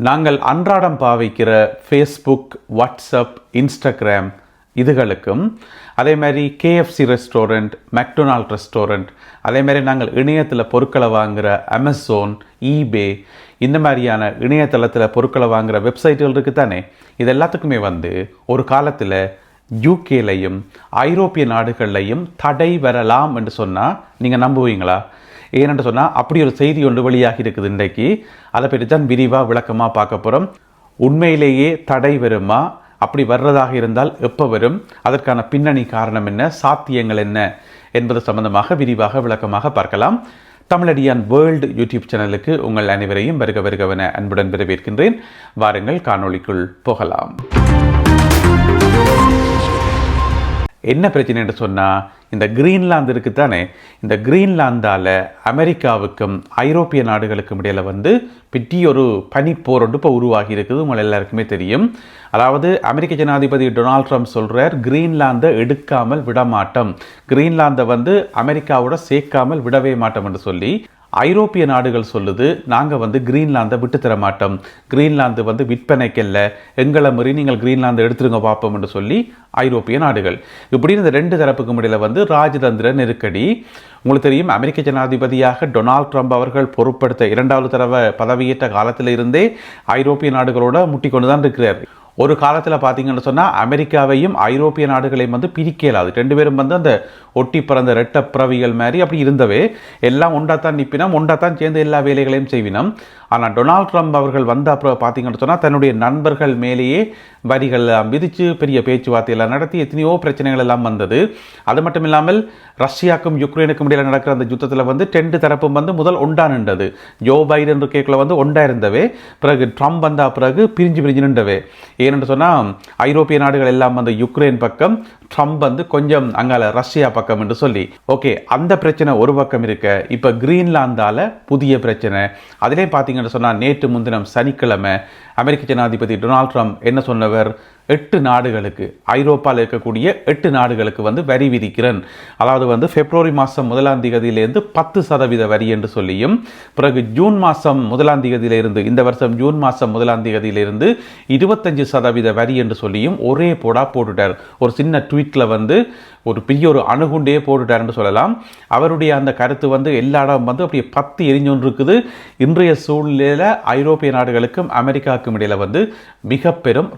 நாங்கள் அன்றாடம் பாவிக்கிற ஃபேஸ்புக் வாட்ஸ்அப் இன்ஸ்டாகிராம் இதுகளுக்கும் அதே மாதிரி கேஎஃப்சி ரெஸ்டாரண்ட் மெக்டொனால்ட் ரெஸ்டாரண்ட் அதே மாதிரி நாங்கள் இணையத்தில் பொருட்களை வாங்குகிற அமேசான் ஈபே இந்த மாதிரியான இணையதளத்தில் பொருட்களை வாங்குகிற வெப்சைட்டுகள் இருக்குது தானே இது எல்லாத்துக்குமே வந்து ஒரு காலத்தில் யூகேலையும் ஐரோப்பிய நாடுகள்லையும் தடை வரலாம் என்று சொன்னால் நீங்கள் நம்புவீங்களா? ஏனென்று சொன்னால் அப்படி ஒரு செய்தி ஒன்று வெளியாகி இருக்குது இன்றைக்கு. அதை பற்றி தான் விரிவாக விளக்கமாக பார்க்க போகிறோம் உண்மையிலேயே தடை வருமா? அப்படி வர்றதாக இருந்தால் எப்போ வரும்? அதற்கான பின்னணி காரணம் என்ன? சாத்தியங்கள் என்ன? என்பது சம்பந்தமாக விரிவாக விளக்கமாக பார்க்கலாம். தமிழடியான் வேர்ல்டு யூடியூப் சேனலுக்கு உங்கள் அனைவரையும் வருக வருகவென அன்புடன் வரவேற்கின்றேன். வாருங்கள் காணொளிக்குள் போகலாம். என்ன பிரச்சனை என்று சொன்னால் இந்த கிரீன்லாந்து இருக்குது தானே இந்த கிரீன்லாந்தால் அமெரிக்காவுக்கும் ஐரோப்பிய நாடுகளுக்கும் இடையில் வந்து பிட்டி ஒரு பனிப்போர் ஒன்று இப்போ உருவாகி இருக்குது உங்கள் எல்லாருக்குமே தெரியும். அதாவது அமெரிக்க ஜனாதிபதி டொனால்ட் ட்ரம்ப் சொல்கிறார் கிரீன்லாந்தை எடுக்காமல் விடமாட்டோம். கிரீன்லாந்தை வந்து அமெரிக்காவோட சேர்க்காமல் விடவே மாட்டோம் என்று சொல்லி ஐரோப்பிய நாடுகள் சொல்லுது நாங்கள் வந்து கிரீன்லாந்தை விட்டு தர மாட்டோம். கிரீன்லாந்து வந்து விற்பனைக்கல்ல. எங்களை மாதிரி நீங்கள் கிரீன்லாந்தை எடுத்துருங்க பார்ப்போம்னு சொல்லி ஐரோப்பிய நாடுகள். இப்படி இந்த ரெண்டு தரப்புக்கும் இடையில் வந்து ராஜதந்திர நெருக்கடி. உங்களுக்கு தெரியும் அமெரிக்க ஜனாதிபதியாக டொனால்ட் ட்ரம்ப் அவர்கள் பொறுப்படுத்த இரண்டாவது தடவை பதவியேற்ற காலத்தில் இருந்தே ஐரோப்பிய நாடுகளோட முட்டி கொண்டு தான் இருக்கிறார். ஒரு காலத்தில் பார்த்தீங்கன்னு சொன்னால் அமெரிக்காவையும் ஐரோப்பிய நாடுகளையும் வந்து பிரிக்க இயலாது ரெண்டு பேரும் வந்து அந்த ஒட்டி பிறந்த ரெட்ட பிறவிகள் மாதிரி அப்படி இருந்தவே எல்லாம் ஒன்றாத்தான் நிற்பினோம் ஒன்றாத்தான் சேர்ந்து எல்லா வேலைகளையும் செய்வினோம். ஆனால் டொனால்ட் ட்ரம்ப் அவர்கள் வந்த அப்புறம் பார்த்தீங்கன்னு சொன்னால் தன்னுடைய நண்பர்கள் மேலேயே வரிகள் விதித்து பெரிய பேச்சுவார்த்தையெல்லாம் நடத்தி எத்தனையோ பிரச்சனைகள் எல்லாம் வந்தது. அது மட்டும் இல்லாமல் ரஷ்யாக்கும் யுக்ரைனுக்கும் இடையில் நடக்கிற அந்த யுத்தத்தில் வந்து டெண்டு தரப்பும் வந்து முதல் ஒன்றா நின்றது. ஜோ பைடன் கேக்கில் வந்து ஒன்றா இருந்தவே. பிறகு ட்ரம்ப் வந்த பிறகு பிரிஞ்சு பிரிஞ்சு நின்றவே. ஏனென்று சொன்னால் ஐரோப்பிய நாடுகள் எல்லாம் வந்து யுக்ரைன் பக்கம் ட்ரம்ப் வந்து கொஞ்சம் அங்கால ரஷ்யா பக்கம் என்று சொல்லி. ஓகே அந்த பிரச்சனை ஒரு பக்கம் இருக்க இப்போ கிரீன்லாந்தால புதிய பிரச்சனை. அதிலே பார்த்தீங்கன்னு சொன்னால் நேற்று முன்தினம் சனிக்கிழமை அமெரிக்க ஜனாதிபதி டொனால்ட் ட்ரம்ப் என்ன சொன்னவர்? எட்டு நாடுகளுக்கு ஐரோப்பாவில் இருக்கக்கூடிய எட்டு நாடுகளுக்கு வந்து வரி விதிக்கிறேன். அதாவது வந்து பிப்ரவரி மாதம் முதலாம் தேதியிலேருந்து பத்து சதவீத வரி என்று சொல்லியும் பிறகு ஜூன் மாதம் முதலாம் தேதியிலிருந்து இந்த வருஷம் ஜூன் மாதம் முதலாம் தேதியிலிருந்து இருபத்தஞ்சு சதவீத வரி என்று சொல்லியும் ஒரே போடா போட்டுட்டார். ஒரு சின்ன ட்வீட்டில் வந்து ஒரு பெரிய ஒரு அணுகுண்டே போட்டுட்டாருன்னு சொல்லலாம். அவருடைய அந்த கருத்து வந்து எல்லா இடம் வந்து அப்படியே பத்து எரிஞ்சொன்று இருக்குது. இன்றைய சூழ்நிலையில் ஐரோப்பிய நாடுகளுக்கும் அமெரிக்காவுக்கும் இடையில் வந்து மிக பெரும்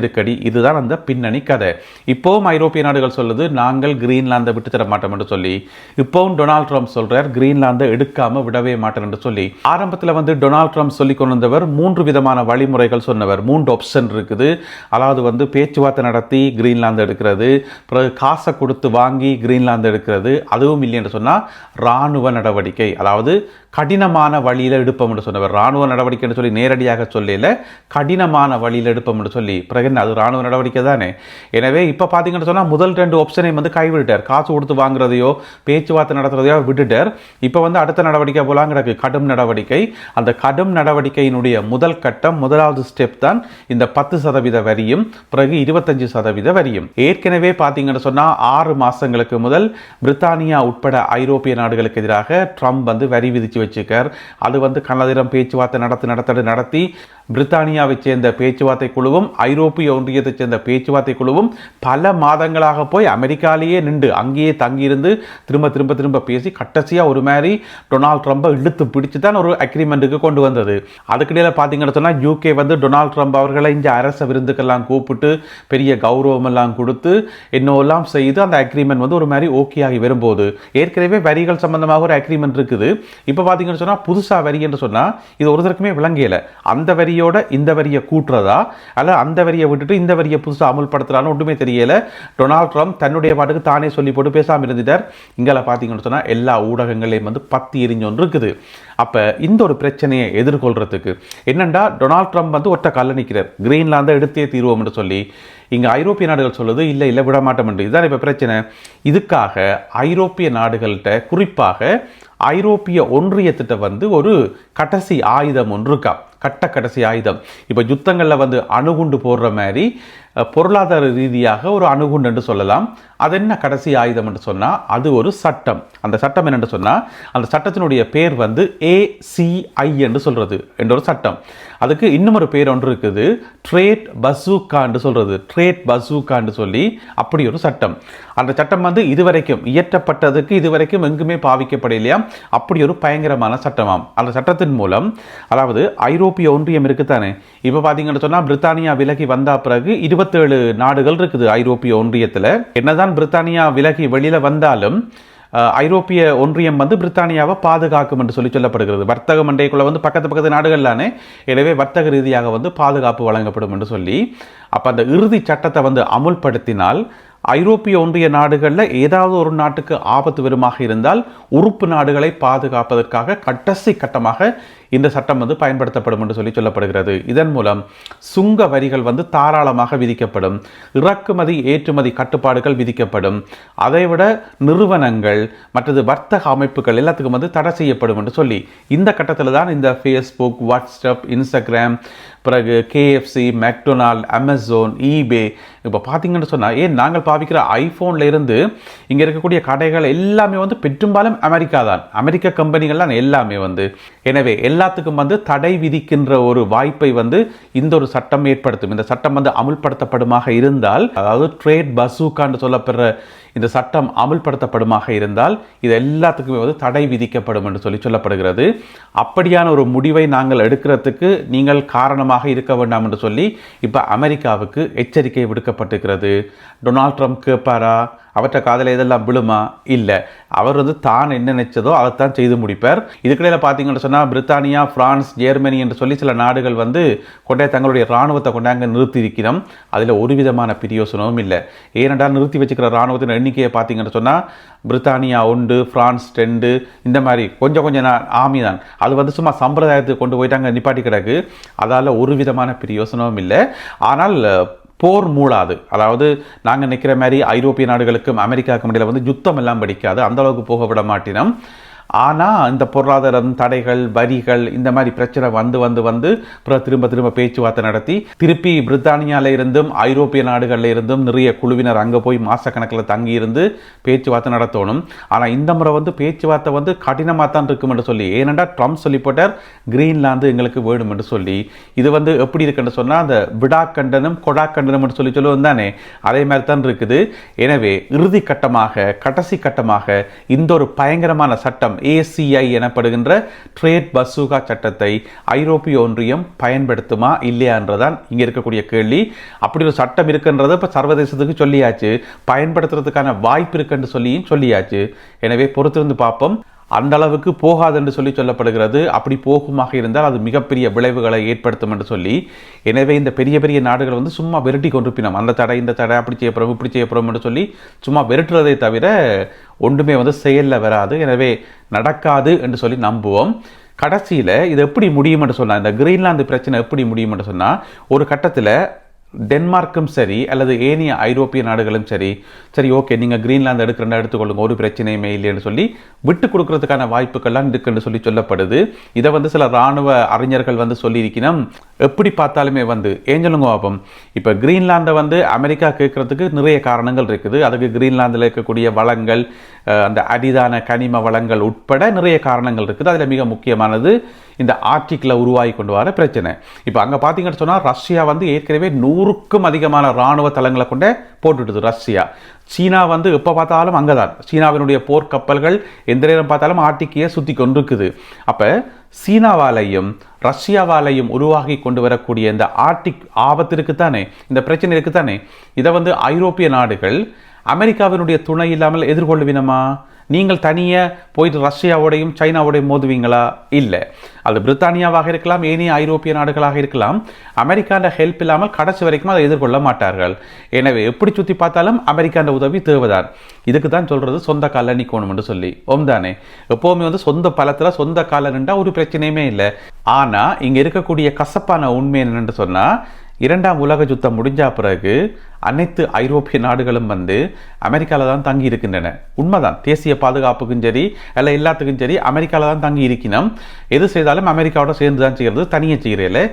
இருக்கு நெருக்கடி இதுதான் அந்த பின்னணி கதை. இப்போவும் ஐரோப்பிய நாடுகள் சொல்லுது நாங்கள் கிரீன்லாந்தை விட்டு தர மாட்டோம் என்று சொல்லி. இப்போவும் டொனால்ட் ட்ரம்ப் சொல்றார் கிரீன்லாந்தை எடுக்காம விடவே மாட்டேன் என்று சொல்லி. ஆரம்பத்தில் வந்து டொனால்ட் ட்ரம்ப் சொல்லி கொண்டு வந்தவர் மூன்று விதமான வழிமுறைகள் சொன்னவர். மூன்று ஆப்ஷன் இருக்குது. அதாவது வந்து பேச்சுவார்த்தை நடத்தி கிரீன்லாந்து எடுக்கிறது பிறகு காசை கொடுத்து வாங்கி கிரீன்லாந்து எடுக்கிறது அதுவும் இல்லை என்று சொன்னால் இராணுவ நடவடிக்கை. அதாவது கடினமான வழியில் எடுப்போம் என்று சொன்னவர். இராணுவ நடவடிக்கை என்று சொல்லி நேரடியாக சொல்லல கடினமான வழியில் எடுப்போம் என்று சொல்லி. பிறகு என்ன அது ராணுவ நடவடிக்கை தானே? எனவே இப்போ பார்த்தீங்கன்னு சொன்னால் முதல் ரெண்டு ஆப்ஷனையும் வந்து கைவிட்டார் காசு கொடுத்து வாங்குறதையோ பேச்சுவார்த்தை நடத்துறதையோ விட்டுட்டார். இப்போ வந்து அடுத்த நடவடிக்கை போலாம் கிடக்கு. கடும் நடவடிக்கை. அந்த கடும் நடவடிக்கையினுடைய முதல் கட்டம் முதலாவது ஸ்டெப் தான் இந்த பத்து சதவீத வரியும் பிறகு இருபத்தஞ்சு சதவீத வரியும். ஏற்கனவே பார்த்தீங்கன்னு சொன்னால் ஆறு மாதங்களுக்கு முதல் பிரித்தானியா உட்பட ஐரோப்பிய நாடுகளுக்கு எதிராக ட்ரம்ப் வந்து வரி விதித்து வச்சுக்கார் அது வந்து கனதிரம் பேச்சுவார்த்தை நடத்தி நடத்த நடத்தி பிரித்தானியாவை சேர்ந்த பேச்சுவார்த்தை குழுவும் ஐரோப்பிய ஒன்றியத்தைச் சேர்ந்த பேச்சுவார்த்தை குழுவும் பல மாதங்களாக போய் அமெரிக்காலேயே நின்று அங்கேயே தங்கியிருந்து திரும்ப திரும்ப திரும்ப பேசி கட்டசியாக ஒரு மாதிரி டொனால்ட் ட்ரம்பை இழுத்து பிடிச்சு தான் ஒரு அக்ரிமெண்ட்டுக்கு கொண்டு வந்தது. அதுக்கிடையில் பார்த்தீங்கன்னு சொன்னால் யூகே வந்து டொனால்ட் ட்ரம்ப் அவர்களை இந்த அரச விருந்துக்கெல்லாம் கூப்பிட்டு பெரிய கௌரவமெல்லாம் கொடுத்து என்னெல்லாம் செய்து அந்த அக்ரிமெண்ட் வந்து ஒரு மாதிரி ஓகே ஆகி வரும்போது ஏற்கனவே வரிகள் சம்பந்தமாக ஒரு அக்ரிமெண்ட் இருக்குது. இப்போ பார்த்தீங்கன்னு சொன்னால் புதுசாக வரி என்று சொன்னால் இது ஒருத்தருக்குமே விளங்கியலை அந்த வரியோட இந்த வரியை கூட்டுறதா? அல்ல அந்த வரியை விட்டுட்டு இந்த வரியை புதுசாக அமுல்படுத்துறான்னு ஒன்றுமே தெரியல. டொனால்ட் ட்ரம்ப் தன்னுடைய பாட்டுக்கு தானே சொல்லி போட்டு பேசாமல் இருந்துட்டார். இங்கே பார்த்தீங்கன்னு சொன்னால் எல்லா ஊடகங்களையும் வந்து பத்தி எரிஞ்சொன்று இருக்குது அப்போ இந்த ஒரு பிரச்சனையை எதிர்கொள்கிறதுக்கு என்னண்டா டொனால்ட் ட்ரம்ப் வந்து ஒற்றை கல்ல நிற்கிறார் கிரீன்லாந்தை எடுத்தே தீர்வோம் என்று சொல்லி இங்கே ஐரோப்பிய நாடுகள் சொல்லுது இல்லை இல்லை விட மாட்டோம் என்று. இதுதான் இப்போ பிரச்சனை. இதுக்காக ஐரோப்பிய நாடுகள்கிட்ட குறிப்பாக ஐரோப்பிய ஒன்றியத்திட்ட வந்து ஒரு கடைசி ஆயுதம் ஒன்று இருக்கா? கட்ட கடைசி ஆயுதம். இப்போ யுத்தங்களில் வந்து அணுகுண்டு போடுற மாதிரி பொருளாதார ரீதியாக ஒரு அணுகுண்டு என்று சொல்லலாம். அது என்ன கடைசி ஆயுதம் என்று சொன்னால் அது ஒரு சட்டம். அந்த சட்டம் என்னென்று சொன்னால் அந்த சட்டத்தினுடைய பேர் வந்து ஏசிஐ என்று சொல்றது. என்ற ஒரு சட்டம். அதுக்கு இன்னும் ஒரு பேர் ஒன்று இருக்குது. ட்ரேட் பசூக்கான்னு சொல்கிறது ட்ரேட் பசூக்கான்னு சொல்லி அப்படி ஒரு சட்டம். அந்த சட்டம் வந்து இதுவரைக்கும் இயற்றப்பட்டதுக்கு இதுவரைக்கும் எங்குமே பாவிக்கப்படலையா அப்படி ஒரு பயங்கரமான சட்டமாம். அந்த சட்டத்தின் மூலம் அதாவது ஐரோப்பிய ஒன்றியம் இருக்குதானே? இப்போ பார்த்தீங்கன்னு சொன்னால் பிரித்தானியா விலகி வந்த பிறகு இருபத்தேழு நாடுகள் இருக்குது ஐரோப்பிய ஒன்றியத்தில். என்னதான் பிரித்தானியா விலகி வெளியில் வந்தாலும் ஐரோப்பிய ஒன்றியம் வந்து பிரித்தானியாவை பாதுகாக்கும் என்று சொல்லி சொல்லப்படுகிறது. வர்த்தக மண்டைக்குள்ளே வந்து பக்கத்து பக்கத்து நாடுகள்லானே. எனவே வர்த்தக ரீதியாக வந்து பாதுகாப்பு வழங்கப்படும் என்று சொல்லி அப்போ அந்த இறுதி சட்டத்தை வந்து அமுல்படுத்தினால் ஐரோப்பிய ஒன்றிய நாடுகளில் ஏதாவது ஒரு நாட்டுக்கு ஆபத்து வருமாக இருந்தால் உறுப்பு நாடுகளை பாதுகாப்பதற்காக கட்டசி கட்டமாக இந்த சட்டம் வந்து பயன்படுத்தப்படும் என்று சொல்லி சொல்லப்படுகிறது. இதன் மூலம் சுங்க வரிகள் வந்து தாராளமாக விதிக்கப்படும். இறக்குமதி ஏற்றுமதி கட்டுப்பாடுகள் விதிக்கப்படும். அதைவிட நிறுவனங்கள் மற்றது வர்த்தக அமைப்புகள் எல்லாத்துக்கும் வந்து தடை செய்யப்படும் என்று சொல்லி இந்த கட்டத்தில் தான் இந்த ஃபேஸ்புக் வாட்ஸ்அப் இன்ஸ்டாகிராம் பிறகு கேஎஃப்சி மெக்டொனால்ட் அமேசான் ஈபே இப்போ பார்த்தீங்கன்னு சொன்னால் ஏன் நாங்கள் பாவிக்கிற ஐஃபோனில் இருந்து இங்கே இருக்கக்கூடிய கடைகள் எல்லாமே வந்து பெரும்பாலும் அமெரிக்கா தான். அமெரிக்க கம்பெனிகள் தான் எல்லாமே வந்து. எனவே எல்லாத்துக்கும் வந்து தடை விதிக்கின்ற ஒரு வாய்ப்பை வந்து இந்த ஒரு சட்டம் ஏற்படுத்தும். இந்த சட்டம் வந்து அமுல்படுத்தப்படுமாக இருந்தால் அதாவது ட்ரேட் பசூக்கான்னு சொல்லப்படுற இந்த சட்டம் அமல்படுத்தப்படுமாக இருந்தால் இது எல்லாத்துக்குமே வந்து தடை விதிக்கப்படும் என்று சொல்லி சொல்லப்படுகிறது. அப்படியான ஒரு முடிவை நாங்கள் எடுக்கிறதுக்கு நீங்கள் காரணமாக இருக்க வேண்டாம் என்று சொல்லி இப்போ அமெரிக்காவுக்கு எச்சரிக்கை விடுக்கப்பட்டிருக்கிறது. Donald Trump கேட்பாரா? அவற்றை காதல இதெல்லாம் விழுமா? இல்லை. அவர் வந்து தான் என்ன நினைச்சதோ அதைத்தான் செய்து முடிப்பார். இதுக்கிடையில் பார்த்தீங்கன்னு சொன்னால் பிரித்தானியா பிரான்ஸ் ஜெர்மனி என்று சொல்லி சில நாடுகள் வந்து கொண்டே தங்களுடைய இராணுவத்தை கொண்டாங்க நிறுத்தி இருக்கிறோம் அதில் ஒரு விதமான பிரியோசனமும் இல்லை. ஏனென்றால் நிறுத்தி வச்சுக்கிற இராணுவத்தின் எண்ணிக்கையை பார்த்தீங்கன்னு சொன்னால் பிரித்தானியா ஒன்று பிரான்ஸ் ரெண்டு இந்த மாதிரி கொஞ்சம் கொஞ்சம் ஆமி தான். அது வந்து சும்மா சம்பிரதாயத்துக்கு கொண்டு போயிட்டாங்க நிப்பாட்டி கிடக்கு. அதால் ஒரு விதமான பிரியோசனமும் இல்லை. ஆனால் போர் மூளாது. அதாவது நாங்கள் நிற்கிற மாதிரி ஐரோப்பிய நாடுகளுக்கும் அமெரிக்காவுக்கும் இடையில் வந்து யுத்தம் எல்லாம் படிக்காது அந்த அளவுக்கு போக விட மாட்டினோம். ஆனால் இந்த பொருளாதாரம் தடைகள் வரிகள் இந்த மாதிரி பிரச்சனை வந்து வந்து வந்து அப்புறம் திரும்ப திரும்ப பேச்சுவார்த்தை நடத்தி திருப்பி பிரித்தானியால இருந்தும் ஐரோப்பிய நாடுகளில் இருந்தும் நிறைய குழுவினர் அங்கே போய் மாதக்கணக்கில் தங்கி இருந்து பேச்சுவார்த்தை நடத்தணும். ஆனால் இந்த முறை வந்து பேச்சுவார்த்தை வந்து கடினமாக தான் இருக்கும் என்று சொல்லி ஏனென்றால் ட்ரம்ப் சொல்லி போட்டார் கிரீன்லாந்து எங்களுக்கு வேணும் என்று சொல்லி. இது வந்து எப்படி இருக்குன்னு சொன்னால் அந்த விடா கண்டனம் கொடா கண்டனம் என்று சொல்லி சொல்லுவோம் தானே அதே மாதிரி தான் இருக்குது. எனவே இறுதி கட்டமாக கடைசி கட்டமாக இந்த ஒரு பயங்கரமான சட்டம் ஏசிஐ எனப்படுகின்ற ட்ரேட் பசூகா சட்டத்தை ஐரோப்பிய ஒன்றியம் பயன்படுத்துமா இல்லையான்றதான் இங்கே இருக்கக்கூடிய கேள்வி. அப்படி ஒரு சட்டம் இருக்குன்றதை இப்போ சர்வதேசத்துக்கு சொல்லியாச்சு. பயன்படுத்துறதுக்கான வாய்ப்பு இருக்குன்னு சொல்லியும் சொல்லியாச்சு. எனவே பொறுத்திருந்து பார்ப்போம். அந்த அளவுக்கு போகாது என்று சொல்லி சொல்லப்படுகிறது. அப்படி போகுமாக இருந்தால் அது மிகப்பெரிய விளைவுகளை ஏற்படுத்தும் என்று சொல்லி. எனவே இந்த பெரிய பெரிய நாடுகள் வந்து சும்மா விரட்டி கொண்டிருப்பினோம் அந்த தடை இந்த தடை அப்படி செய்யப்படும் இப்படி செய்யப்படும் என்று சொல்லி சும்மா விரட்டுறதை தவிர ஒன்றுமே வந்து செயலில் வராது. எனவே நடக்காது என்று சொல்லி நம்புவோம். கடைசியில் இது எப்படி முடியும் என்று சொன்னால் இந்த கிரீன்லாந்து பிரச்சனை எப்படி முடியும் என்று சொன்னால் ஒரு கட்டத்தில் டென்மார்க்கும் சரி அல்லது ஏனைய ஐரோப்பிய நாடுகளும் சரி சரி ஓகே நீங்கள் கிரீன்லாந்து எடுக்கிறேன் எடுத்துக்கொள்ளுங்க ஒரு பிரச்சனையுமே இல்லைன்னு சொல்லி விட்டு கொடுக்கறதுக்கான வாய்ப்புகள்லாம் இருக்குன்னு சொல்லி சொல்லப்படுது. இதை வந்து சில இராணுவ அறிஞர்கள் வந்து சொல்லியிருக்கணும். எப்படி பார்த்தாலுமே வந்து ஏஞ்சலுங்க பார்ப்போம் இப்போ கிரீன்லாந்தை வந்து அமெரிக்கா கேட்குறதுக்கு நிறைய காரணங்கள் இருக்குது. அதுக்கு கிரீன்லாந்தில் இருக்கக்கூடிய வளங்கள் அந்த அரிதான கனிம வளங்கள் உட்பட நிறைய காரணங்கள் இருக்குது. அதில் மிக முக்கியமானது இந்த ஆர்டிக்கில் உருவாகி கொண்டு வர பிரச்சனை. இப்போ அங்கே பார்த்தீங்கன்னு சொன்னால் ரஷ்யா வந்து ஏற்கனவே நூறுக்கும் அதிகமான இராணுவ தளங்களை கொண்டே போட்டுடுது ரஷ்யா. சீனா வந்து எப்போ பார்த்தாலும் அங்கே தான் சீனாவினுடைய போர்க்கப்பல்கள் எந்த நேரம் பார்த்தாலும் ஆர்டிக்கையே சுற்றி கொண்டிருக்குது. அப்போ சீனாவாலையும் ரஷ்யாவாலையும் உருவாகி கொண்டு வரக்கூடிய இந்த ஆர்டிக் ஆபத்திற்குத்தானே இந்த பிரச்சனை இதை வந்து ஐரோப்பிய நாடுகள் அமெரிக்காவினுடைய துணை இல்லாமல் எதிர்கொள்ளுவினமா? நீங்கள் தனியாக போயிட்டு ரஷ்யாவோடையும் சைனாவோடையும் மோதுவீங்களா? இல்லை. அது பிரித்தானியாவாக இருக்கலாம் ஏனைய ஐரோப்பிய நாடுகளாக இருக்கலாம். அமெரிக்காண்ட ஹெல்ப் இல்லாமல் கடைசி வரைக்கும் அதை எதிர்கொள்ள மாட்டார்கள். எனவே எப்படி சுற்றி பார்த்தாலும் அமெரிக்காண்ட உதவி தேவைதான். இதுக்கு தான் சொல்கிறது சொந்த கால நிற்கணும் என்று சொல்லி. ஓம் தானே எப்போவுமே வந்து சொந்த பலத்தில் சொந்த காலில் நின்றால் ஒரு பிரச்சனையுமே இல்லை. ஆனால் இங்கே இருக்கக்கூடிய கசப்பான உண்மை என்னென்னு சொன்னால் இரண்டாம் உலக யுத்தம் முடிஞ்ச பிறகு அனைத்து ஐரோப்பிய நாடுகளும் வந்து அமெரிக்காவில் தான் தங்கி இருக்கின்றன உண்மைதான். தேசிய பாதுகாப்புக்கும் சரி இல்லை எல்லாத்துக்கும் சரி அமெரிக்காவில் தான் தங்கி இருக்கணும் எது செய்தாலும் அமெரிக்காவோட சேர்ந்து தான் செய்கிறது தனியாக செய்கிறதில்லை.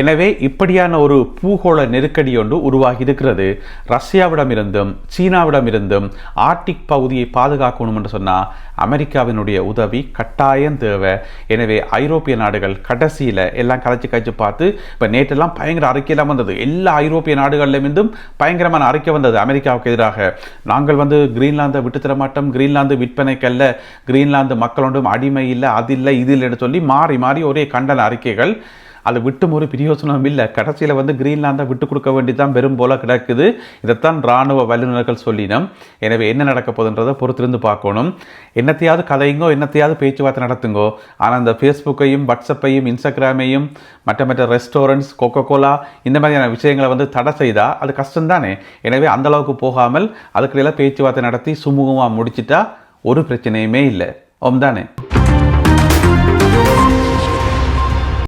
எனவே இப்படியான ஒரு பூகோள நெருக்கடி ஒன்று உருவாகி இருக்கிறது ரஷ்யாவிடமிருந்தும் சீனாவிடமிருந்தும் ஆர்டிக் பகுதியை பாதுகாக்கணும் என்று சொன்னால் அமெரிக்காவினுடைய உதவி கட்டாயம் தேவை. எனவே ஐரோப்பிய நாடுகள் கடைசியில் எல்லாம் கலைச்சி கழிச்சு பார்த்து இப்போ நேற்றெல்லாம் பயங்கர அறிக்கையெல்லாம் வந்தது. எல்லா ஐரோப்பிய நாடுகளிலிருந்தும் பயங்கரமான அறிக்கை வந்தது அமெரிக்காவுக்கு எதிராக. நாங்கள் வந்து கிரீன்லாந்தை விட்டு தர மாட்டோம். கிரீன்லாந்து விற்பனைக்கல்ல. கிரீன்லாந்து மக்களோடும் அடிமை இல்லை அது இல்லை இது இல்லைன்னு சொல்லி மாறி மாறி ஒரே கண்டன அறிக்கைகள். அது விட்டும் ஒரு பிரயோசனம் இல்லை. கடைசியில் வந்து கிரீன்லாந்தை விட்டு கொடுக்க வேண்டிதான் பெரும் போல கிடக்குது. இதைத்தான் இராணுவ வல்லுநர்கள் சொல்லினோம். எனவே என்ன நடக்க போகுதுன்றதை பொறுத்திருந்து பார்க்கணும். என்னத்தையாவது கதையுங்கோ என்னத்தையாவது பேச்சுவார்த்தை நடத்துங்கோ. ஆனால் இந்த ஃபேஸ்புக்கையும் வாட்ஸ்அப்பையும் இன்ஸ்டாகிராமையும் மற்ற மற்ற ரெஸ்டாரண்ட்ஸ் கோகோ கோலா இந்த மாதிரியான விஷயங்களை வந்து தடை செய்தால் அது கஷ்டம்தானே? எனவே அந்தளவுக்கு போகாமல் அதுக்கிடையில் பேச்சுவார்த்தை நடத்தி சுமூகமாக முடிச்சிட்டா ஒரு பிரச்சனையுமே இல்லை. ஓம் தானே